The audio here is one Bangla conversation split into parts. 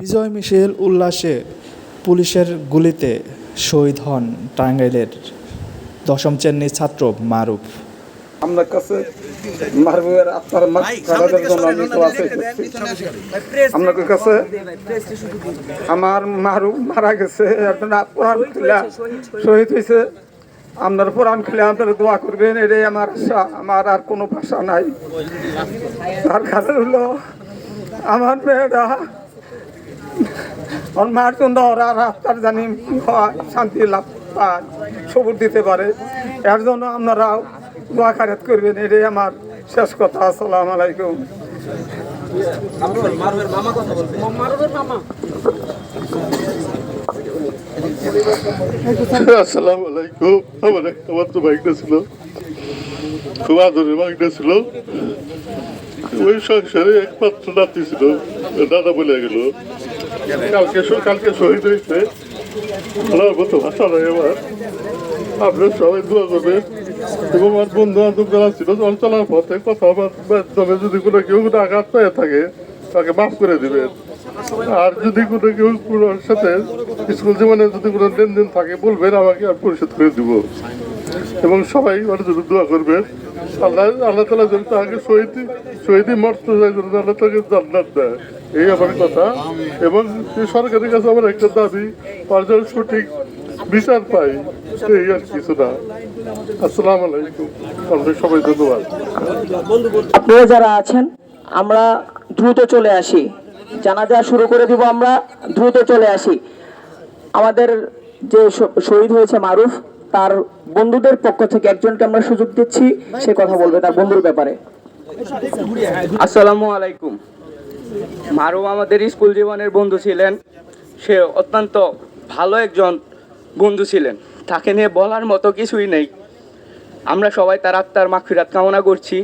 বিজয় মিছিল উল্লাসে পুলিশের গুলিতে শহীদ হন টাঙ্গাইলের দশম শ্রেণির ছাত্র মারুফ। আপনার কাছে আপনার মারাদের জন্য আমি আপনার কাছে আমার মারুফ মারা গেছে আপনার খিলা শহীদ হয়েছে আপনার কোরআন খিলা আপনারা দোয়া করবেন এটাই আমার আশা আমার আর কোনো ভাষা নাই। তার কারণ হলো আমার মেয়েরা মার জন্য ওরা রাস্তার জানি শান্তি লাভ পায়, সবুর দিতে পারে। এর জন্য আপনারা দোয়া খারাত করবেন, এটাই আমার শেষ কথা। আসসালামু আলাইকুম। আসসালামু আলাইকুম। আমার একটা মাত্র বাইকটা ছিল। খুব আদরের বাইকটা ছিল। ওই সংসারে একমাত্র নাতি ছিল। দাদা বলে গেল। কালকে কালকে শহীদ হয়েছে। আমার মতো ভাষা আপনার সবাই দোয়া করবেন। এবং আমার বন্ধু বান্ধব যারা ছিল চলার পথে কথা যদি কোনো কেউ কোনো আঘাত পেয়ে থাকে, তাকে মাফ করে দিবেন। আর যদি কোনো কেউ কোনো সাথে স্কুল জীবনে যদি কোনো লেনদেন থাকে, বলবেন, আমাকে আমি পরিশোধ করে দিব। এবং সবাই ওর জন্য দোয়া করবেন। আল্লাহ তালা যেন তাকে শহীদ শহীদি যেন আল্লাহ তাকে জান্নাত দেয়। এই আমার কথা। এবং সরকারের কাছে আমার একটা দাবি যেন সঠিক বিচার পাই এই আর কিছু না। আসসালামু আলাইকুম। আপনাদের সবাই ধন্যবাদ। যারা আছেন, আমরা দ্রুত চলে আসি। জানাজা শুরু করে দিব আমরা, দ্রুত চলে আসি। আমাদের যে শহীদ হয়েছে মারুফ তার বন্ধুদের পক্ষ থেকে একজনকে আমরা সুযোগ দিচ্ছি, সে কথা বলবে তার বন্ধুর ব্যাপারে। আসসালামু আলাইকুম। মারুফ আমাদের স্কুল জীবনের বন্ধু ছিলেন। সে অত্যন্ত ভালো একজন বন্ধু ছিলেন। তাকে নিয়ে বলার মতো কিছুই নেই। আমরা সবাই তার আত্মার মাগফিরাত কামনা করছি।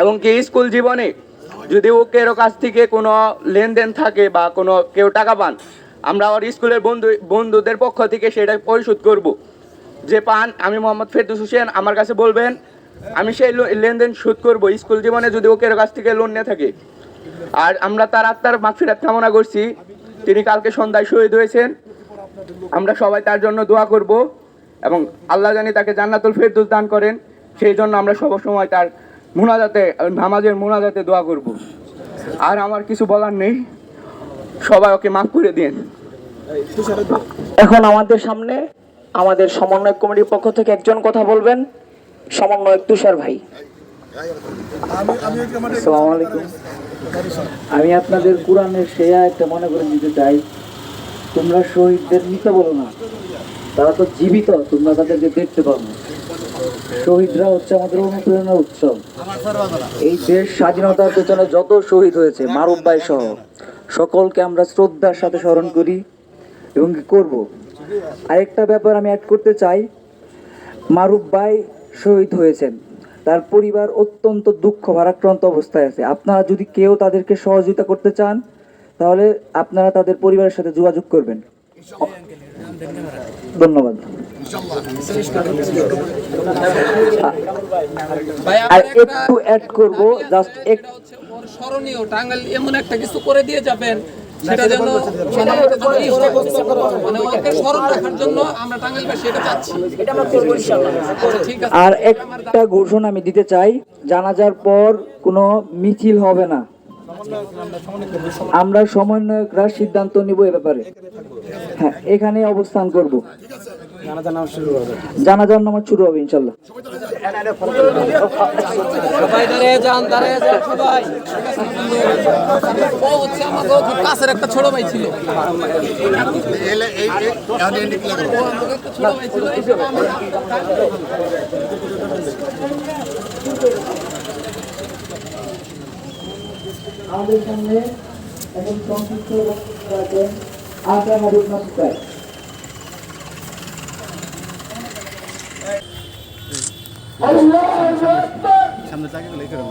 এবং কি স্কুল জীবনে যদি ও কারও কাছ থেকে কোনো লেনদেন থাকে বা কোনো কেউ টাকা পান, আমরা ওর স্কুলের বন্ধু, বন্ধুদের পক্ষ থেকে সেটা পরিশোধ করব। যে পান, আমি মোহাম্মদ ফেরদুস হোসেন, আমার কাছে বলবেন, আমি সেই লেনদেন শোধ করব স্কুল জীবনে যদি ওকে কাছ থেকে লোন নিয়ে থাকে। আর আমরা তার আত্মার মাগফিরাত কামনা করছি। তিনি কালকে সন্ধ্যায় শহীদ হয়েছেন। আমরা সবাই তার জন্য দোয়া করব এবং আল্লাহ জানি তাকে জান্নাতুল ফেরদুস দান করেন। সেই জন্য আমরা সব সময় তার মোনাজাতে, নামাজের মোনাজাতে দোয়া করব। আর আমার কিছু বলার নেই। সবাই ওকে মাফ করে দিন এখন আমাদের সামনে আমাদের সমন্বয় কমিটির পক্ষ থেকে একজন কথা বলবেন। সমন্বয়ক তুষার ভাই। আসসালামু আলাইকুম। আমি আপনাদের কোরআনের সেয়া একটা মনে করে দিতে চাই। তোমরা শহীদদের মৃত বলো না। তারা তো জীবিত তোমরা তাদেরকে দেখতে পাবো শহীদরা হচ্ছে আমাদের অনুপ্রেরণার উৎসব। এই দেশ স্বাধীনতার পেছনে যত শহীদ হয়েছে মারুফ ভাই সহ সকলকে আমরা শ্রদ্ধার সাথে স্মরণ করি এবং কি করব? আরেকটা ব্যাপার আমি অ্যাড করতে চাই। মারুফ ভাই শহীদ হয়েছেন। তার পরিবার অত্যন্ত দুঃখ ভারাক্রান্ত অবস্থায় আছে। আপনারা যদি কেউ তাদেরকে সহযোগিতা করতে চান তাহলে আপনারা তাদের পরিবারের সাথে যোগাযোগ করবেন। ধন্যবাদ। আর একটু অ্যাড করব জাস্ট এক স্মরণীয় টাঙ্গাইল এমন একটা কিছু করে দিয়ে যাবেন। সেটা যেন মানে হয়। মানে ওকে স্মরণ রাখার জন্য আমরা টাঙ্গাইলবাসী এটা চাচ্ছি আচ্ছা, ঠিক আছে। আর একটা ঘোষণা আমি দিতে চাই জানাজার পর কোনো মিছিল হবে না। আমরা সমন্বয়করা সিদ্ধান্ত নিব এ ব্যাপারে। হ্যাঁ এখানে অবস্থান করব। জানাজার নামাজ শুরু হবে ইনশাল্লাহ কাছের একটা ছোট ভাই ছিল। একটা ছোট ভাই ছিল এই জন্য সামনে চাকরি গুলো এখানে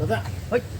দাদা হয়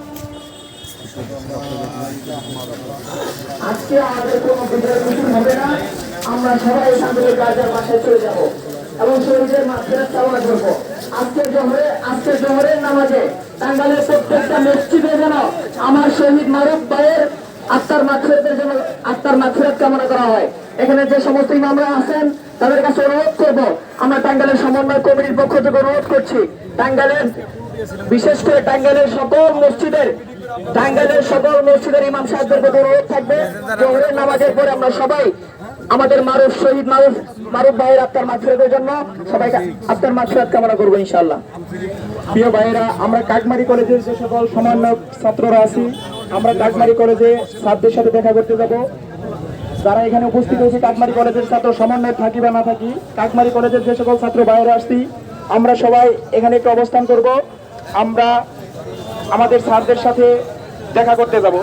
আজকে আমাদের কোনো মিছিল হবে না। আমরা সবাই এখান থেকে বাসায় চলে যাব এবং চালনা জহরে জহরের নামাজে টাঙ্গালের প্রত্যেকটা মসজিদে যেন আমার শহীদ মারুফ ভাইয়ের আত্মার জন্য আত্মার কামনা করা হয়। এখানে যে সমস্ত ইমামরা আছেন, তাদের কাছে অনুরোধ করব, আমরা টাঙ্গালের সমন্বয় কমিটির পক্ষ থেকে অনুরোধ করছি টাঙ্গালের বিশেষ করে টাঙ্গাইলের সকল মসজিদের টাঙ্গাইলের সকল মসজিদের ইমাম সাহেবদের প্রতি অনুরোধ থাকবে, জোহরের নামাজের পরে আমরা সবাই আমাদের মারুফ শহীদ, মারুফ মারুফ ভাইয়ের আত্মার মাগফিরাতের জন্য সবাই আত্মার মাগফিরাত কামনা করব ইনশাআল্লাহ। প্রিয় ভাইয়েরা, আমরা কাকমারি কলেজের যে সকল সমন্বয়ক ছাত্ররা আছি, আমরা কাকমারি কলেজে ছাত্রদের সাথে দেখা করতে যাব। যারা এখানে উপস্থিত হয়েছে, কাকমারি কলেজের ছাত্র সমন্বয় থাকি বা না থাকি, কাকমারি কলেজের যে সকল ছাত্র বাইরে আসছি, আমরা সবাই এখানে একটু অবস্থান করব। আমরা আমাদের স্যারদের সাথে দেখা করতে যাব।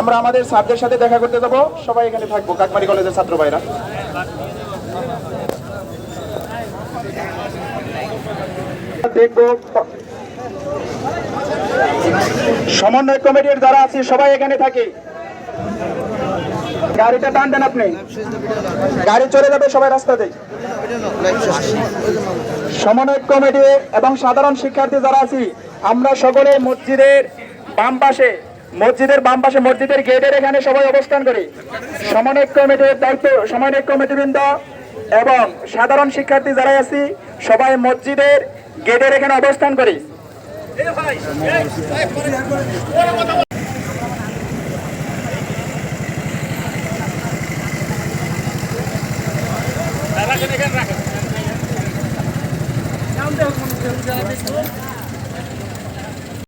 আমরা আমাদের স্যারদের সাথে দেখা করতে যাব। সবাই এখানে থাকব, কাকমারি কলেজের ছাত্র ভাইরা। দেখব, সমন্বয় কমিটির যারা আছে, সবাই এখানে থাকে। গাড়িটা টান দেন আপনি। গাড়ি চলে যাবে সবাই রাস্তাতে সমন্বয় কমিটি এবং সাধারণ শিক্ষার্থী যারা আছি আমরা সকলে মসজিদের বাম পাশে, মসজিদের বাম পাশে মসজিদের গেটের এখানে সবাই অবস্থান করি। সমন্বয় কমিটির দায়িত্ব সমন্বয় কমিটিবৃন্দ এবং সাধারণ শিক্ষার্থী যারাই আছি, সবাই মসজিদের গেটের এখানে অবস্থান করি।